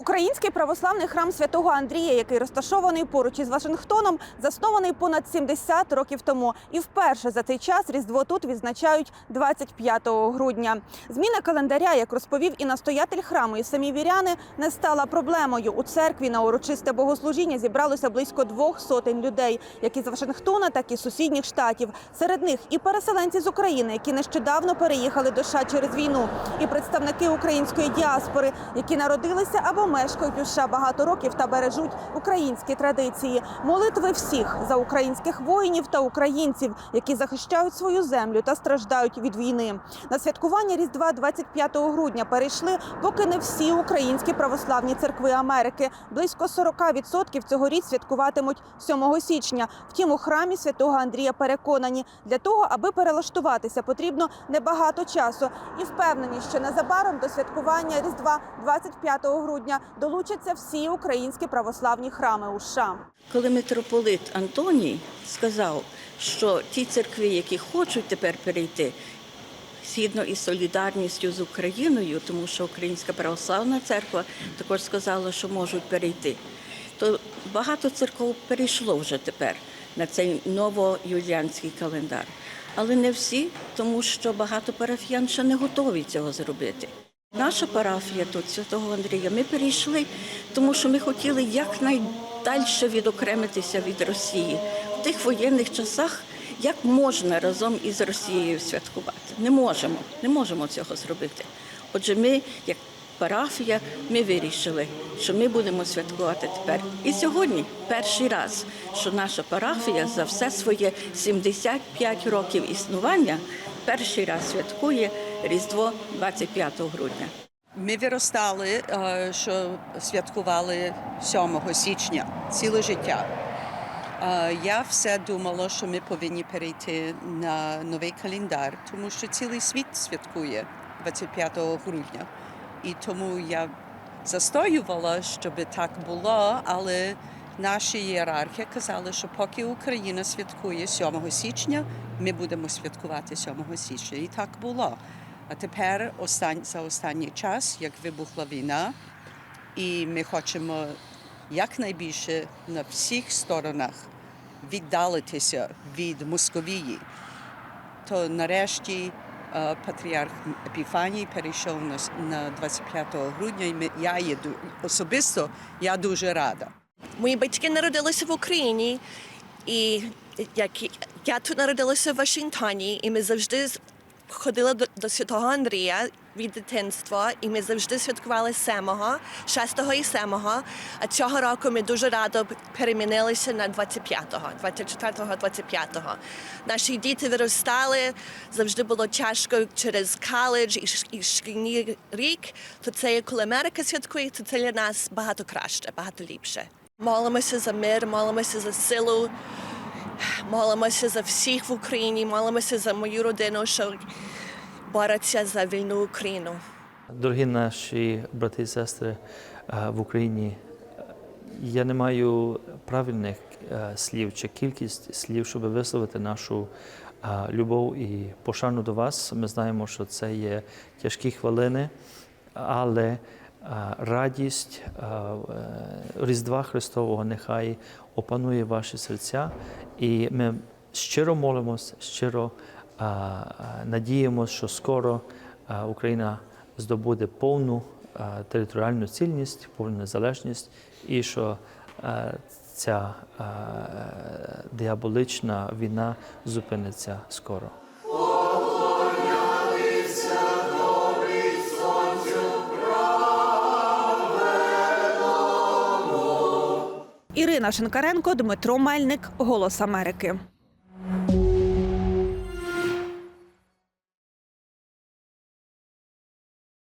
Український православний храм святого Андрія, який розташований поруч із Вашингтоном, заснований понад 70 років тому. І вперше за цей час Різдво тут відзначають 25 грудня. Зміна календаря, як розповів і настоятель храму, і самі віряни, не стала проблемою. У церкві на урочисте богослужіння зібралося близько двох сотень людей, як із Вашингтона, так і з сусідніх штатів. Серед них і переселенці з України, які нещодавно переїхали до США через війну, і представники української діаспори, які народилися або мешкають у США багато років та бережуть українські традиції. Молитви всіх за українських воїнів та українців, які захищають свою землю та страждають від війни. На святкування Різдва 25 грудня перейшли поки не всі українські православні церкви Америки. Близько 40% цьогоріч святкуватимуть 7 січня. Втім, у храмі святого Андрія переконані, для того, аби перелаштуватися, потрібно небагато часу і впевнені, що незабаром до святкування Різдва 25 грудня долучаться всі українські православні храми у США. Коли митрополит Антоній сказав, що ті церкви, які хочуть тепер перейти, згідно із солідарністю з Україною, тому що Українська православна церква також сказала, що можуть перейти, то багато церков перейшло вже тепер на цей новоюліанський календар. Але не всі, тому що багато парафіян ще не готові цього зробити. Наша парафія тут Святого Андрія. Ми перейшли, тому що ми хотіли якнайдальше відокремитися від Росії в тих воєнних часах. Як можна разом із Росією святкувати? Не можемо, не можемо цього зробити. Отже, ми, як парафія, ми вирішили, що ми будемо святкувати тепер. І сьогодні перший раз, що наша парафія за все своє 75 років існування перший раз святкує Різдво 25 грудня. Ми виростали, е, що святкували 7 січня ціле життя. Е, Я все думала, що ми повинні перейти на новий календар, тому що цілий світ святкує 25 грудня. І тому я застоювала, щоб так було, але наші ієрархи казали, що поки Україна святкує 7 січня, ми будемо святкувати 7 січня. І так було. А тепер остань, за останній час, як вибухла війна, і ми хочемо якнайбільше на всіх сторонах віддалитися від Московії, то нарешті е, патріарх Епіфаній перейшов на 25 грудня, і ми, я є особисто я дуже рада. Мої батьки народилися в Україні, і як я тут народилася в Вашингтоні, і ми завжди ходили до, до Святого Андрія від дитинства, і ми завжди святкували 7-го, 6-го і 7-го. А цього року ми дуже радо перемінилися на 25-го, 24-го, 25-го. Наші діти виростали, завжди було тяжко через коледж і, і шкільний рік. То це коли Америка святкує, то це для нас багато краще, багато ліпше. Молимося за мир, молимося за силу, молимося за всіх в Україні, молимося за мою родину, що бореться за вільну Україну. Дорогі наші брати і сестри е, в Україні, е, я не маю правильних е, слів чи кількість слів, щоб висловити нашу любов і пошану до вас. Ми знаємо, що це є тяжкі хвилини, але радість е, Різдва Христового нехай опанує ваші серця, і ми щиро молимось, щиро надіємося, що скоро Україна здобуде повну територіальну цільність, повну незалежність, і що ця е, діаболична війна зупиниться скоро. Ірина Шинкаренко, Дмитро Мельник, Голос Америки.